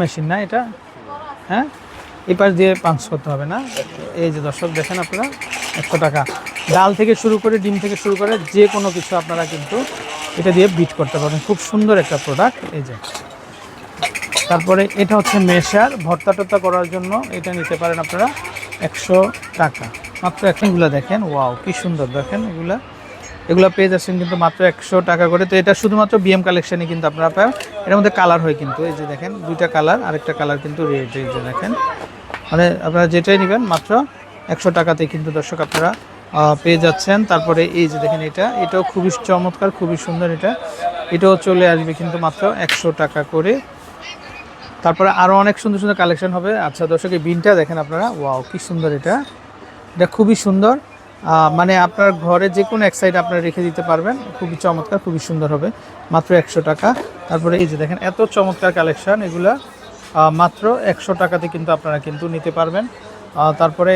Machine না এটা? হ্যাঁ? এই পাশ দিয়ে পাঞ্চ করতে হবে না? এই যে দর্শক, দেখেন আপনারা, একশো টাকা। ডাল থেকে শুরু করে, ডিম থেকে শুরু করে যে কোনো কিছু আপনারা কিন্তু এটা দিয়ে বিট করতে পারবেন। খুব সুন্দর একটা প্রোডাক্ট এই যে। তারপরে এটা হচ্ছে মেশার ভর্তা টর্তা করার জন্য এটা নিতে পারেন আপনারা একশো টাকা। মাত্র এগুলো দেখেন ওয়াও কি সুন্দর, দেখেন, এগুলা। এগুলো পেয়ে যাচ্ছেন কিন্তু মাত্র একশো টাকা করে। তো এটা শুধুমাত্র বিএম কালেকশানে কিন্তু আপনারা পাবেন। এর মধ্যে কালার হয় কিন্তু, এই যে দেখেন, দুইটা কালার আরেকটা কালার কিন্তু রেড এই যে দেখেন। মানে আপনারা যেটাই নেবেন, মাত্র একশো টাকাতে কিন্তু দর্শক আপনারা পেয়ে যাচ্ছেন। তারপরে এই যে দেখেন এটা, এটাও খুবই চমৎকার, খুবই সুন্দর এটা। এটাও চলে আসবে কিন্তু মাত্র একশো টাকা করে। তারপরে আরও অনেক সুন্দর সুন্দর কালেকশন হবে। আচ্ছা দর্শক, এই বিনটা দেখেন আপনারা। ওয়াও কি সুন্দর এটা। এটা খুবই সুন্দর। মানে আপনার ঘরে যে কোনো এক সাইড আপনারা রেখে দিতে পারবেন। খুবই চমৎকার, খুবই সুন্দর হবে। মাত্র একশো টাকা। তারপরে এই যে দেখেন, এত চমৎকার কালেকশন এগুলা মাত্র একশো টাকাতে কিন্তু আপনারা কিন্তু নিতে পারবেন। তারপরে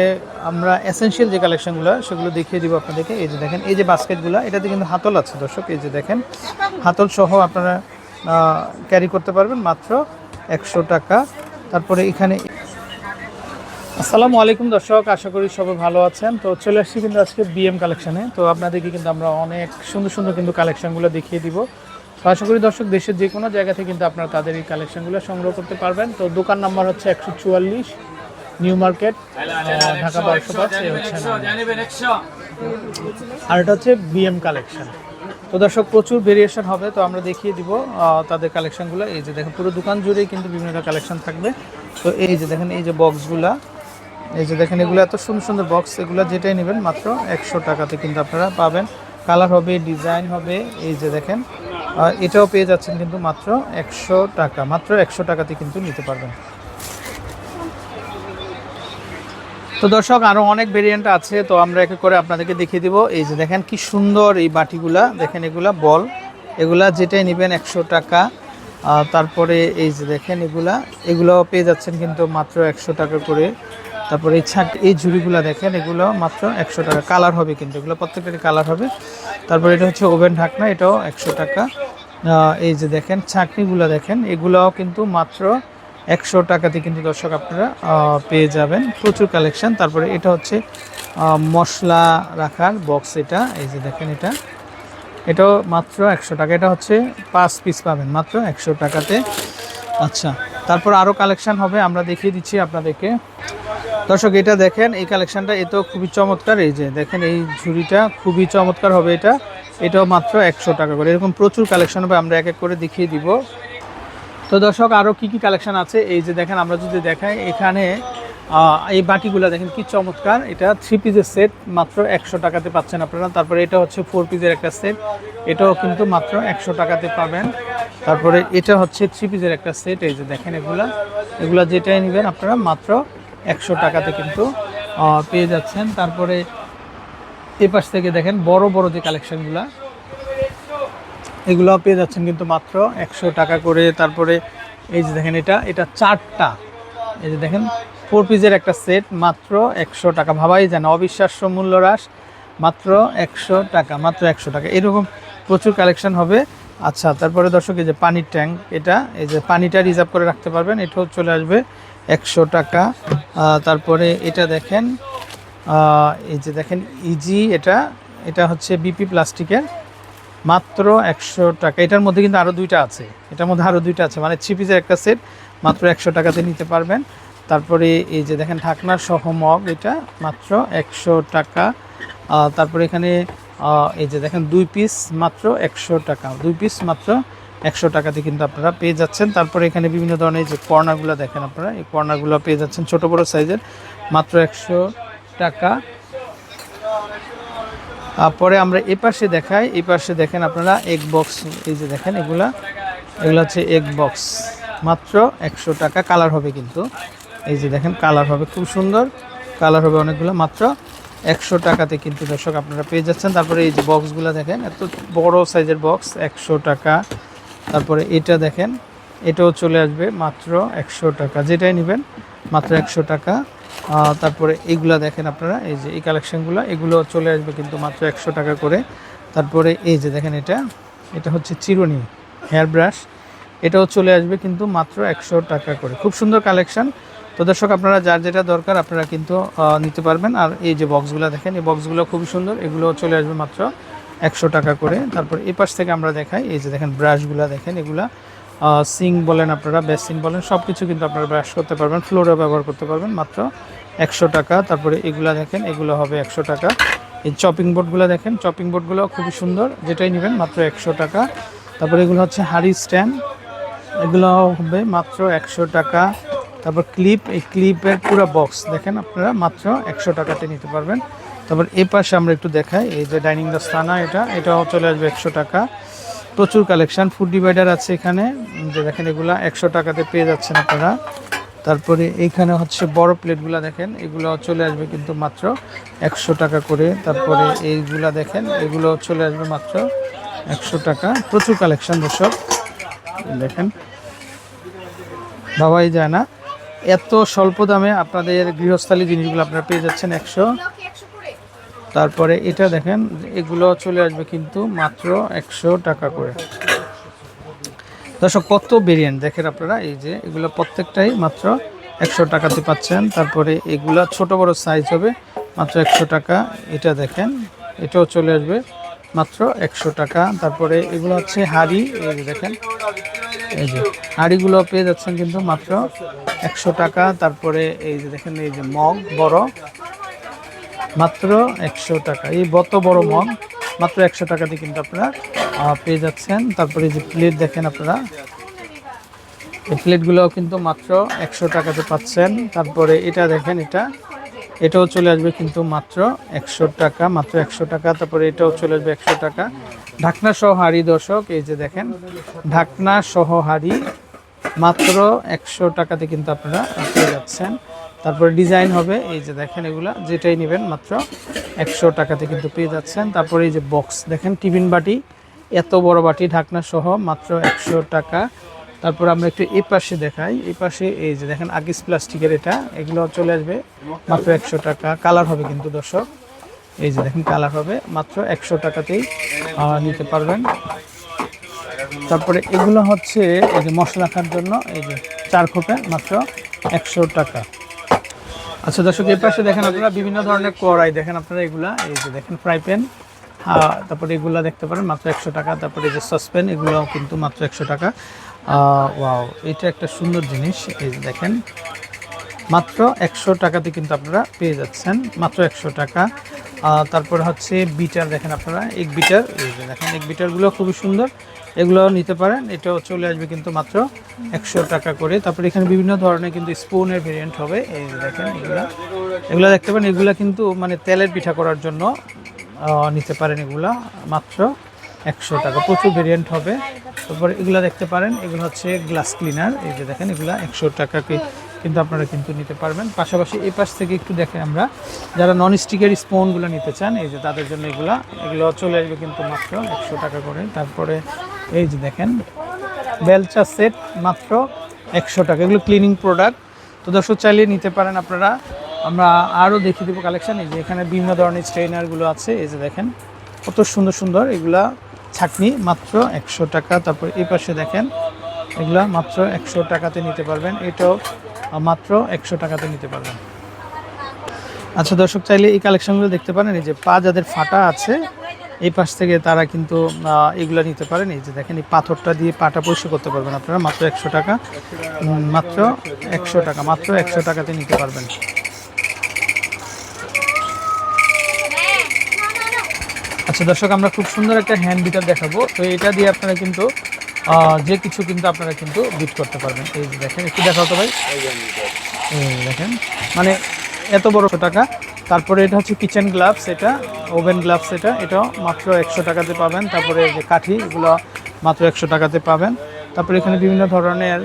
আমরা এসেনশিয়াল যে কালেকশনগুলো সেগুলো দেখিয়ে দিব আপনাদেরকে। এই যে দেখেন, এই যে বাস্কেটগুলো এটাতে কিন্তু হাতল আছে দর্শক। এই যে দেখেন, হাতল সহ আপনারা ক্যারি করতে পারবেন মাত্র একশো টাকা। তারপরে এখানে আসসালামু আলাইকুম দর্শক, আশা করি সবাই ভালো আছেন। তো চলে আসছি কিন্তু আজকে বিএম কালেকশনে তো আপনাদেরকে কিন্তু আমরা অনেক সুন্দর সুন্দর কিন্তু কালেকশনগুলো দেখিয়ে দিব। তো আশা করি দর্শক, দেশের যে কোনো জায়গা থেকে কিন্তু আপনারা তাদের এই কালেকশনগুলো সংগ্রহ করতে পারবেন। তো দোকান নাম্বার হচ্ছে একশো চুয়াল্লিশ, নিউ মার্কেট ঢাকা বারোশো পাঁচ হচ্ছে আর এটা হচ্ছে বিএম কালেকশন তো দর্শক, প্রচুর ভেরিয়েশন হবে, তো আমরা দেখিয়ে দিব তাদের কালেকশনগুলো এই যে দেখেন, পুরো দোকান জুড়েই কিন্তু বিভিন্ন কালেকশন থাকবে। তো এই যে দেখেন, এই যে বক্সগুলা এই যে দেখেন, এগুলো এত সুন্দর সুন্দর বক্স এগুলো যেটাই নেবেন মাত্র একশো টাকাতে কিন্তু আপনারা পাবেন। কালার হবে ডিজাইন হবে, এই যে দেখেন এটাও পেয়ে যাচ্ছেন কিন্তু মাত্র একশো টাকা, মাত্র একশো টাকাতে কিন্তু নিতে পারবেন। তো দর্শক আরও অনেক ভেরিয়েন্ট আছে, তো আমরা একে করে আপনাদেরকে দেখিয়ে দিব। এই যে দেখেন, কি সুন্দর এই বাটিগুলা। দেখেন, এগুলা বল, এগুলা যেটাই নেবেন একশো টাকা। তারপরে এই যে দেখেন, এগুলা এগুলো পেয়ে যাচ্ছেন কিন্তু মাত্র একশো টাকা করে। তারপরে এই ছাক এই ঝুড়িগুলো দেখেন, এগুলো মাত্র একশো টাকা। কালার হবে কিন্তু, এগুলো প্রত্যেকটারই কালার হবে। তারপরে এটা হচ্ছে ওভেন ঢাকনা, এটাও একশো টাকা। এই যে দেখেন, ছাকনিগুলো দেখেন, এগুলোও কিন্তু মাত্র একশো টাকাতে কিন্তু দর্শক আপনারা পেয়ে যাবেন। প্রচুর কালেকশান তারপরে এটা হচ্ছে মশলা রাখার বক্স এটা। এই যে দেখেন এটা। এটাও মাত্র একশো টাকা। এটা হচ্ছে পাঁচ পিস পাবেন, মাত্র একশো টাকাতে। আচ্ছা তারপর আরও কালেকশান হবে। আমরা দেখিয়ে দিচ্ছি আপনাদেরকে। দর্শক, এটা দেখেন, এই কালেকশনটা এটাও খুবই চমৎকার। এই যে দেখেন, এই ঝুড়িটা খুবই চমৎকার হবে এটা। এটাও মাত্র একশো টাকা করে। এরকম প্রচুর কালেকশন হবে, আমরা এক এক করে দেখিয়ে দিব। তো দর্শক আরও কি কি কালেকশন আছে? এই যে দেখেন, আমরা যদি দেখাই, এখানে এই বাটিগুলো দেখেন কি চমৎকার। এটা থ্রি পিসের সেট মাত্র একশো টাকাতে পাচ্ছেন আপনারা। তারপরে এটা হচ্ছে ফোর পিসের একটা সেট এটাও কিন্তু মাত্র একশো টাকাতে পাবেন। তারপরে এটা হচ্ছে থ্রি পিসের একটা সেট এই যে দেখেন এগুলা। এগুলা যেটাই নেবেন আপনারা, মাত্র একশো টাকাতে কিন্তু পেয়ে যাচ্ছেন। তারপরে এ পাশ থেকে দেখেন বড় বড় যে কালেকশানগুলো এগুলো পেয়ে যাচ্ছেন কিন্তু মাত্র একশো টাকা করে। তারপরে এই যে দেখেন এটা এটা চারটা। এই যে দেখেন ফোর পিসের একটা সেট মাত্র একশো টাকা। ভাবাই যায় না, অবিশ্বাস্য মূল্য হ্রাস, মাত্র একশো টাকা, মাত্র একশো টাকা। এরকম প্রচুর কালেকশন হবে। আচ্ছা তারপরে দর্শক, এই যে পানির ট্যাঙ্ক এটা, এই যে পানিটা রিজার্ভ করে রাখতে পারবেন, এটাও চলে আসবে একশো টাকা। তারপরে এটা দেখেন এই যে দেখেন ইজি এটা এটা হচ্ছে বিপি প্লাস্টিকের মাত্র একশো টাকা। এটার মধ্যে কিন্তু আরও দুইটা আছে। এটার মধ্যে আরও দুইটা আছে। মানে থ্রি পিসের একটা সেট মাত্র একশো টাকাতে নিতে পারবেন। তারপরে এই যে দেখেন ঢাকনার সহ মগ এটা, মাত্র একশো টাকা। তারপরে এখানে এই যে দেখেন, দুই পিস মাত্র একশো টাকা। দুই পিস মাত্র একশো টাকাতে কিন্তু আপনারা পেয়ে যাচ্ছেন। তারপরে এখানে বিভিন্ন ধরনের যে কর্নারগুলো দেখেন আপনারা এই কর্নারগুলো পেয়ে যাচ্ছেন ছোট বড় সাইজের মাত্র একশো টাকা। আহ, পরে আমরা এ পাশে দেখাই এই পাশে দেখেন আপনারা এক বক্স এই যে দেখেন এগুলা এগুলো হচ্ছে এক বক্স মাত্র একশো টাকা। কালার হবে কিন্তু এই যে দেখেন কালার হবে খুব সুন্দর কালার হবে অনেকগুলো মাত্র একশো টাকাতে কিন্তু দর্শক আপনারা পেয়ে যাচ্ছেন। তারপরে এই যে বক্সগুলো দেখেন এত বড় সাইজের বক্স একশো টাকা। তারপরে এটা দেখেন, এটাও চলে আসবে মাত্র একশো টাকা। যেটাই নেবেন, মাত্র একশো টাকা। তারপরে এইগুলা দেখেন আপনারা, এই যে এই কালেকশনগুলো, এগুলো চলে আসবে কিন্তু মাত্র একশো টাকা করে। তারপরে এই যে দেখেন এটা এটা হচ্ছে চিরুনি হেয়ার ব্রাশ। এটাও চলে আসবে কিন্তু মাত্র একশো টাকা করে। খুব সুন্দর কালেকশন। তো দর্শক, আপনারা যার যেটা দরকার আপনারা কিন্তু নিতে পারবেন। আর এই যে বক্সগুলো দেখেন, এই বক্সগুলো খুবই সুন্দর এগুলো চলে আসবে মাত্র একশো টাকা করে। তারপর এই পাশ থেকে আমরা দেখাই, এই যে দেখেন ব্রাশগুলো দেখেন, এগুলা সিং বলেন আপনারা বেসিন বলেন সব কিছু কিন্তু আপনারা ব্রাশ করতে পারবেন ফ্লোরে ব্যবহার করতে পারবেন, মাত্র একশো টাকা। তারপরে এগুলা দেখেন, এগুলো হবে একশো টাকা। এই চপিং বোর্ডগুলো দেখেন চপিং বোর্ডগুলো খুবই সুন্দর, যেটাই নেবেন মাত্র একশো টাকা। তারপরে এগুলো হচ্ছে হাড়ি স্ট্যান্ড এগুলো হবে মাত্র একশো টাকা। তারপর ক্লিপ এই ক্লিপের পুরো বক্স দেখেন আপনারা, মাত্র একশো টাকাতে নিতে পারবেন। তারপর এ পাশে আমরা একটু দেখাই, এই যে ডাইনিং দস্তানা এটা, এটাও চলে আসবে একশো টাকা। প্রচুর কালেকশন, ফুড ডিভাইডার আছে এখানে, যে দেখেন এগুলা একশো টাকাতে পেয়ে যাচ্ছেন আপনারা। তারপরে এইখানে হচ্ছে বড় প্লেটগুলো দেখেন এগুলো চলে আসবে কিন্তু মাত্র একশো টাকা করে। তারপরে এইগুলা দেখেন এগুলো চলে আসবে মাত্র একশো টাকা। প্রচুর কালেকশান দর্শক, দেখেন। ভাবাই যায় না। এত স্বল্প দামে আপনাদের গৃহস্থালী জিনিসগুলো আপনারা পেয়ে যাচ্ছেন একশো। তারপরে এটা দেখেন, এগুলো চলে আসবে কিন্তু মাত্র একশো টাকা করে। দর্শক, কত ভেরিয়েন্ট দেখেন আপনারা, এই যে এগুলো প্রত্যেকটাই মাত্র একশো টাকাতে পাচ্ছেন। তারপরে এগুলা ছোট বড় সাইজ হবে, মাত্র একশো টাকা। এটা দেখেন, এটাও চলে আসবে, মাত্র একশো টাকা। তারপরে এগুলো হচ্ছে হাড়ি, এই যে দেখেন, এই যে হাঁড়িগুলো পেয়ে যাচ্ছেন কিন্তু মাত্র একশো টাকা। তারপরে এই যে দেখেন, এই যে মগ, বড় মাত্র একশো টাকা। এই বত বড় মগ, মাত্র একশো টাকাতে কিন্তু আপনারা পেয়ে যাচ্ছেন। তারপরে যে প্লেট দেখেন আপনারা, এই প্লেটগুলো কিন্তু মাত্র একশো টাকাতে পাচ্ছেন। তারপরে এটা দেখেন এটা, এটাও চলে আসবে কিন্তু মাত্র একশো টাকা, মাত্র একশো টাকা। তারপরে এটাও চলে আসবে একশো টাকা। ঢাকনা সহ হাড়ি দর্শক, এই যে দেখেন, ঢাকনা সহ হাড়ি মাত্র একশো টাকাতে কিন্তু আপনারা পেয়ে যাচ্ছেন। তারপরে ডিজাইন হবে, এই যে দেখেন এগুলা, যেটাই নেবেন মাত্র একশো টাকাতে কিন্তু পেয়ে যাচ্ছেন। তারপরে এই যে বক্স, দেখেন টিফিন বাটি, এত বড় বাটি, ঢাকনা সহ মাত্র একশো টাকা। তারপর আমরা একটু এই পাশে দেখাই এই পাশে এই যে দেখেন আগিস প্লাস্টিকের এটা, এগুলো চলে আসবে মাত্র একশো টাকা। কালার হবে কিন্তু দর্শক, এই যে দেখেন কালার হবে, মাত্র একশো টাকাতেই নিতে পারবেন। তারপরে এগুলো হচ্ছে এই যে মশলা রাখার জন্য, এই যে চার খোপে মাত্র একশো টাকা। আচ্ছা দর্শক, এই পাশে দেখেন আপনারা বিভিন্ন ধরনের কড়াই। দেখেন আপনারা এগুলা, এই যে দেখেন ফ্রাই প্যান তারপরে এগুলা দেখতে পারেন, মাত্র একশো টাকা। তারপরে এই যে সসপ্যান এগুলোও কিন্তু মাত্র একশো টাকা। ওয়াও এটা একটা সুন্দর জিনিস। এই যে দেখেন মাত্র একশো টাকাতে কিন্তু আপনারা পেয়ে যাচ্ছেন। মাত্র একশো টাকা। তারপর হচ্ছে বিটার দেখেন আপনারা এক বিটার। দেখেন এক বিটারগুলো খুবই সুন্দর। এগুলো নিতে পারেন, এটাও চলে আসবে কিন্তু মাত্র একশো টাকা করে। তারপরে এখানে বিভিন্ন ধরনের কিন্তু স্পুনের ভেরিয়েন্ট হবে। এই দেখেন এগুলা। এগুলো দেখতে পারেন, এগুলা কিন্তু মানে তেলের পিঠা করার জন্য নিতে পারেন এগুলা। মাত্র একশো টাকা। প্রচুর ভেরিয়েন্ট হবে। তারপরে এগুলো দেখতে পারেন, এগুলো হচ্ছে গ্লাস ক্লিনার এই যে দেখেন, এগুলো একশো টাকাকে কিন্তু আপনারা কিন্তু নিতে পারবেন। পাশাপাশি এই পাশ থেকে একটু দেখে আমরা যারা নন স্টিকের স্পুনগুলো নিতে চান, এই যে তাদের জন্য এগুলো এগুলো চলে আসবে কিন্তু মাত্র একশো টাকা করে। তারপরে এই যে দেখেন বেলচা সেট মাত্র একশো টাকা। এগুলো ক্লিনিং প্রোডাক্ট তো দর্শক, চাইলে নিতে পারেন আপনারা। আমরা আরও দেখিয়ে দেবো কালেকশন এই যে এখানে বিভিন্ন ধরনের স্ট্রেনারগুলো আছে। এই যে দেখেন, কত সুন্দর সুন্দর এগুলা ছাকনি মাত্র একশো টাকা। তারপর এই পাশে দেখেন, এগুলা মাত্র একশো টাকাতে নিতে পারবেন। এটাও মাত্র একশো টাকাতে নিতে পারবেন। আচ্ছা দর্শক চাইলে এই কালেকশনগুলো দেখতে পারেন। এই যে পা যাদের ফাটা আছে, এই পাশ থেকে তারা কিন্তু এগুলো নিতে পারেন। এই যে দেখেন, এই পাথরটা দিয়ে পাটা পরিষ্কার করতে পারবেন আপনারা। মাত্র একশো টাকা। মাত্র একশো টাকা, মাত্র একশো টাকাতে নিতে পারবেন। আচ্ছা দর্শক, আমরা খুব সুন্দর একটা হ্যান্ড বিটার দেখাবো। তো এটা দিয়ে আপনারা কিন্তু যে কিছু কিন্তু আপনারা কিন্তু বিট করতে পারবেন। এই যে দেখেন, একটু দেখাও তো ভাই। দেখেন মানে এত বড় টাকা। তারপরে এটা হচ্ছে কিচেন গ্লাভস এটা ওভেন গ্লাভস এটা, এটাও মাত্র একশো টাকাতে পাবেন। তারপরে যে কাঠি, এগুলো মাত্র একশো টাকাতে পাবেন। তারপরে এখানে বিভিন্ন ধরনের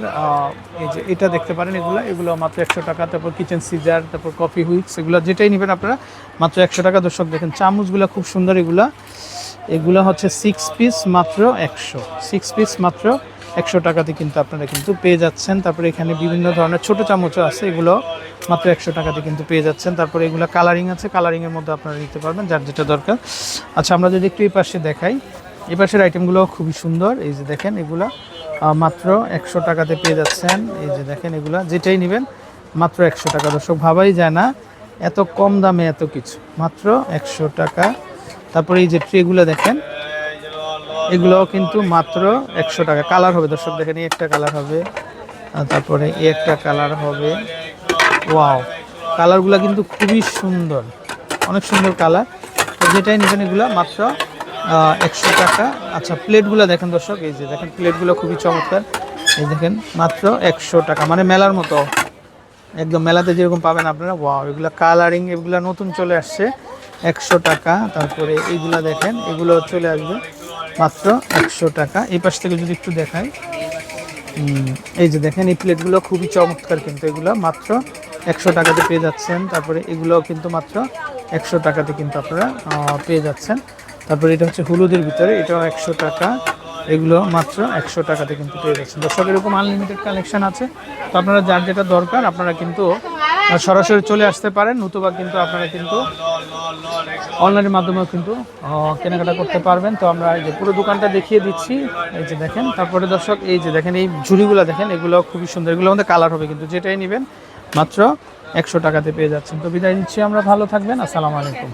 এই যে এটা দেখতে পারেন এগুলো এগুলো মাত্র একশো টাকা। তারপর কিচেন সিজার তারপর কফি হুইক্স এগুলো যেটাই নেবেন আপনারা, মাত্র একশো টাকা। দর্শক, দেখেন চামচগুলো খুব সুন্দর এগুলা। এগুলো হচ্ছে সিক্স পিস মাত্র একশো। সিক্স পিস মাত্র একশো টাকাতে কিন্তু আপনারা কিন্তু পেয়ে যাচ্ছেন। তারপরে এখানে বিভিন্ন ধরনের ছোট চামচও আছে, এগুলো মাত্র একশো টাকাতে কিন্তু পেয়ে যাচ্ছেন। তারপরে এগুলো কালারিং আছে কালারিংয়ের মধ্যে আপনারা নিতে পারবেন, যার যেটা দরকার। আচ্ছা আমরা যদি একটু এই পাশে দেখাই। এই পাশের আইটেমগুলো খুবই সুন্দর। এই যে দেখেন এগুলা মাত্র একশো টাকাতে পেয়ে যাচ্ছেন। এই যে দেখেন এগুলা, যেটাই নেবেন, মাত্র একশো টাকা। দর্শক, ভাবাই যায় না, এত কম দামে এত কিছু। মাত্র একশো টাকা তারপরে এই যে ট্রেগুলো দেখেন, এগুলোও কিন্তু মাত্র একশো টাকা। কালার হবে দর্শক, দেখেন একটা কালার হবে তারপরে একটা কালার হবে। ওয়াও কালারগুলো কিন্তু খুবই সুন্দর, অনেক সুন্দর কালার তো যেটাই নেবেন এগুলো মাত্র একশো টাকা। আচ্ছা প্লেটগুলো দেখেন দর্শক, এই যে দেখেন প্লেটগুলো খুবই চমৎকার। এই দেখেন, মাত্র একশো টাকা মানে মেলার মতো। একদম মেলাতে যেরকম পাবেন আপনারা ওয়াও এগুলো কালারিং এগুলো নতুন চলে আসছে। একশো টাকা, তারপরে এইগুলো দেখেন, এগুলো চলে আসবে মাত্র একশো টাকা। এই পাশ থেকে যদি একটু দেখাই এই যে দেখেন, এই প্লেটগুলো খুবই চমৎকার কিন্তু এগুলো। মাত্র একশো টাকাতে পেয়ে যাচ্ছেন। তারপরে এগুলোও কিন্তু মাত্র একশো টাকাতে কিন্তু আপনারা পেয়ে যাচ্ছেন। তারপরে এটা হচ্ছে হলুদের ভিতরে, এটাও একশো টাকা। এগুলো মাত্র একশো টাকাতে কিন্তু পেয়ে যাচ্ছেন। দর্শক, এরকম আনলিমিটেড কালেকশান আছে। তো আপনারা যার যেটা দরকার, আপনারা কিন্তু সরাসরি চলে আসতে পারেন, নতুবা কিন্তু আপনারা কিন্তু অনলাইনের মাধ্যমেও কিন্তু কেনাকাটা করতে পারবেন। তো আমরা এই যে পুরো দোকানটা দেখিয়ে দিচ্ছি, এই যে দেখেন, তারপরে দর্শক, এই যে দেখেন, এই ঝুড়িগুলো দেখেন, এগুলো খুবই সুন্দর এগুলো আমাদের কালার হবে কিন্তু, যেটাই নেবেন, মাত্র একশো টাকাতে পেয়ে যাচ্ছেন। তো বিদায় নিচ্ছি, আমরা ভালো থাকবেন, আসসালামু আলাইকুম।